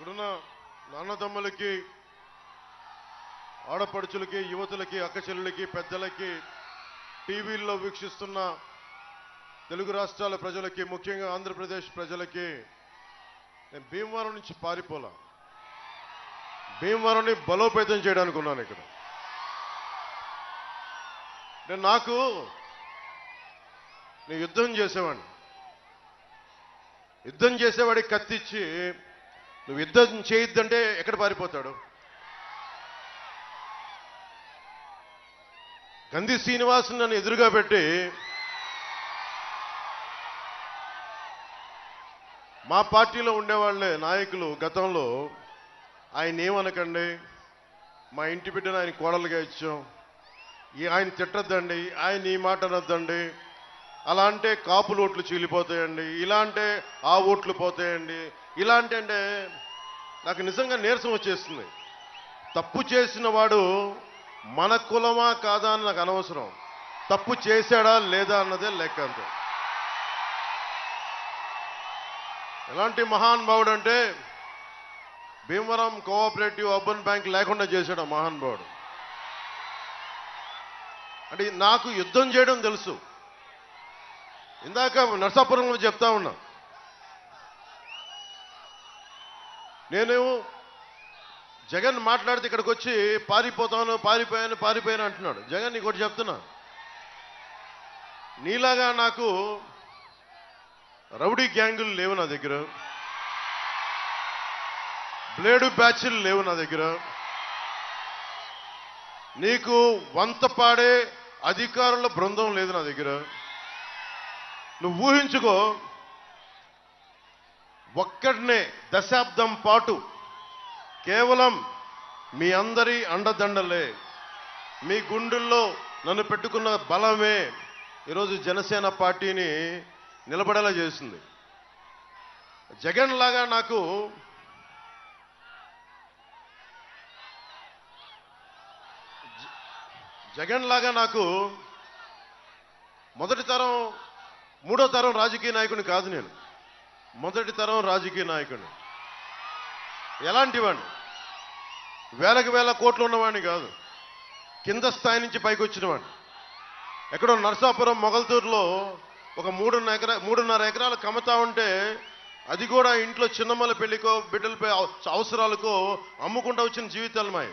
ఇక్కడున్న నాన్నతమ్ములకి ఆడపడుచులకి యువతులకి అక్కచెల్లెలకి పెద్దలకి టీవీల్లో వీక్షిస్తున్న తెలుగు రాష్ట్రాల ప్రజలకి ముఖ్యంగా ఆంధ్రప్రదేశ్ ప్రజలకి నేను భీమవరం నుంచి పారిపోలా. భీమవరంని బలోపేతం చేయడానికి ఉన్నాను ఇక్కడ. నేను నాకు నేను యుద్ధం చేసేవాడిని. యుద్ధం చేసేవాడికి కత్తిచ్చి నువ్వు యుద్ధం చేయొద్దంటే ఎక్కడ పారిపోతాడు? గంధి శ్రీనివాస్ నన్ను ఎదురుగా పెట్టి మా పార్టీలో ఉండేవాళ్ళే నాయకులు గతంలో ఆయన ఏమనకండి మా ఇంటి బిడ్డను ఆయన కోడలుగా ఇచ్చాం ఈ ఆయన తిట్టద్దండి ఆయన ఈ మాట అనొద్దండి అలా అంటే కాపులు ఓట్లు చీలిపోతాయండి ఇలా అంటే ఆ ఓట్లు పోతాయండి ఇలా అంటే అంటే నాకు నిజంగా నీరసం వచ్చేస్తుంది. తప్పు చేసిన వాడు మన కులమా కాదా అని నాకు అనవసరం. తప్పు చేశాడా లేదా అన్నదే లెక్క అంతే ఎలాంటి మహానుభావుడు అంటే భీమవరం కోఆపరేటివ్ అర్బన్ బ్యాంక్ లేకుండా చేశాడు మహానుభావుడు అంటే నాకు యుద్ధం చేయడం తెలుసు. ఇందాక నర్సాపురంలో చెప్తా ఉన్నా. నేను జగన్ మాట్లాడితే ఇక్కడికి వచ్చి పారిపోతాను పారిపోయాను పారిపోయాను అంటున్నాడు. జగన్ నీకు ఒకటి చెప్తున్నా. నీలాగా నాకు రౌడీ గ్యాంగులు లేవు నా దగ్గర. బ్లేడు బ్యాచ్లు లేవు నా దగ్గర. నీకు వంతపాడే అధికారుల బృందం లేదు నా దగ్గర. నువ్వు ఊహించుకో. ఒక్కడనే దశాబ్దం పాటు కేవలం మీ అందరి అండదండలే. మీ గుండెల్లో నన్ను పెట్టుకున్న బలమే ఈరోజు జనసేన పార్టీని నిలబడేలా చేసింది. జగన్ లాగా నాకు జ- జగన్ లాగా నాకు మొదటి తరం మూడో తరం రాజకీయ నాయకుని కాదు నేను. మొదటి తరం రాజకీయ నాయకుని. ఎలాంటివాడిని వేలకు వేల కోట్లు ఉన్నవాడిని కాదు. కింద స్థాయి నుంచి పైకి వచ్చినవాడిని ఎక్కడో నరసాపురం మొగల్తూరులో ఒక మూడున్నర ఎకరా మూడున్నర ఎకరాలు కమతా ఉంటే అది కూడా ఇంట్లో చిన్నమ్మల పెళ్ళికో బిడ్డలపై అవసరాలకో అమ్ముకుంటూ వచ్చిన జీవితాలు మాయి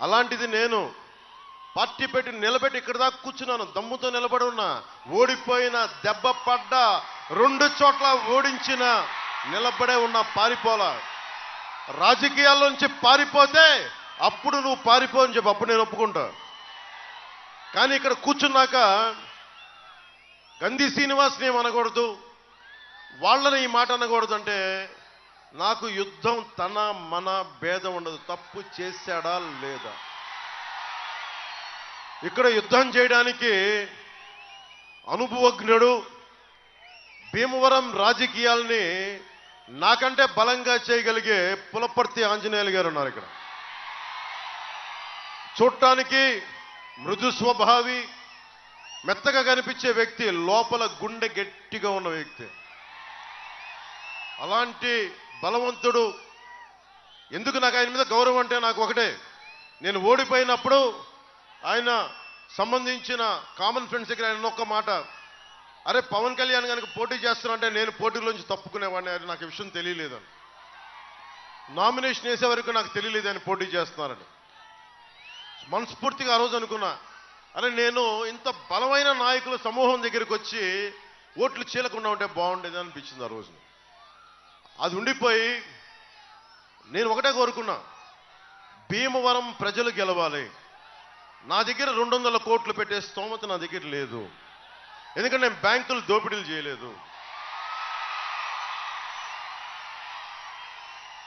అలాంటిది నేను పార్టీ పెట్టి నిలబెట్టి ఇక్కడ దాకా కూర్చున్నాను. దమ్ముతో నిలబడి ఉన్నా ఓడిపోయిన దెబ్బ పడ్డ రెండు చోట్ల ఓడించిన నిలబడే ఉన్న పారిపోలా. రాజకీయాల్లోంచి పారిపోతే అప్పుడు నువ్వు పారిపో అని చెప్పి అప్పుడు నేను ఒప్పుకుంటా. కానీ ఇక్కడ కూర్చున్నాక గంధి శ్రీనివాస్ని అనకూడదు? వాళ్ళని ఈ మాట అనకూడదు అంటే నాకు యుద్ధం తన మన భేదం ఉండదు. తప్పు చేశాడా లేదా? ఇక్కడ యుద్ధం చేయడానికి అనుభవజ్ఞుడు భీమవరం రాజకీయాల్ని నాకంటే బలంగా చేయగలిగే పులపర్తి ఆంజనేయులు గారు ఉన్నారు ఇక్కడ. చూడటానికి మృదు స్వభావి మెత్తగా కనిపించే వ్యక్తి లోపల గుండె గట్టిగా ఉన్న వ్యక్తి. అలాంటి బలవంతుడు ఎందుకు నాకు ఆయన మీద గౌరవం అంటే నాకు ఒకటే. నేను ఓడిపోయినప్పుడు ఆయన సంబంధించిన కామన్ ఫ్రెండ్స్ దగ్గర ఆయన ఒక్క మాట. అరే పవన్ కళ్యాణ్ కనుక పోటీ చేస్తున్నా నేను పోటీలోంచి తప్పుకునేవాడిని. అని నాకు విషయం తెలియలేదని. నామినేషన్ వేసే వరకు నాకు తెలియలేదు ఆయన పోటీ చేస్తున్నారని. మనస్ఫూర్తిగా ఆ రోజు అనుకున్నా. అరే నేను ఇంత బలమైన నాయకుల సమూహం దగ్గరికి వచ్చి ఓట్లు చీలకుండా ఉంటే బాగుండేది అనిపించింది ఆ రోజు. అది ఉండిపోయి నేను ఒకటే కోరుకున్నా. భీమవరం ప్రజలు గెలవాలి. నా దగ్గర రెండు వందల కోట్లు పెట్టే స్తోమత నా దగ్గర లేదు. ఎందుకంటే నేను బ్యాంకులు దోపిడీలు చేయలేదు.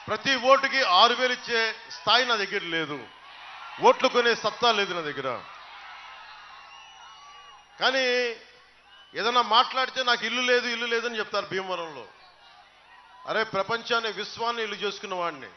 ప్రతి ఓటుకి ఆరు వేలు ఇచ్చే స్థాయి నా దగ్గర లేదు. ఓట్లు కొనే సత్తా లేదు నా దగ్గర. కానీ ఏదైనా మాట్లాడితే నాకు ఇల్లు లేదు ఇల్లు లేదని చెప్తారు భీమవరంలో. అరే ప్రపంచాన్ని విశ్వాన్ని ఇల్లు చేసుకున్న వాడిని.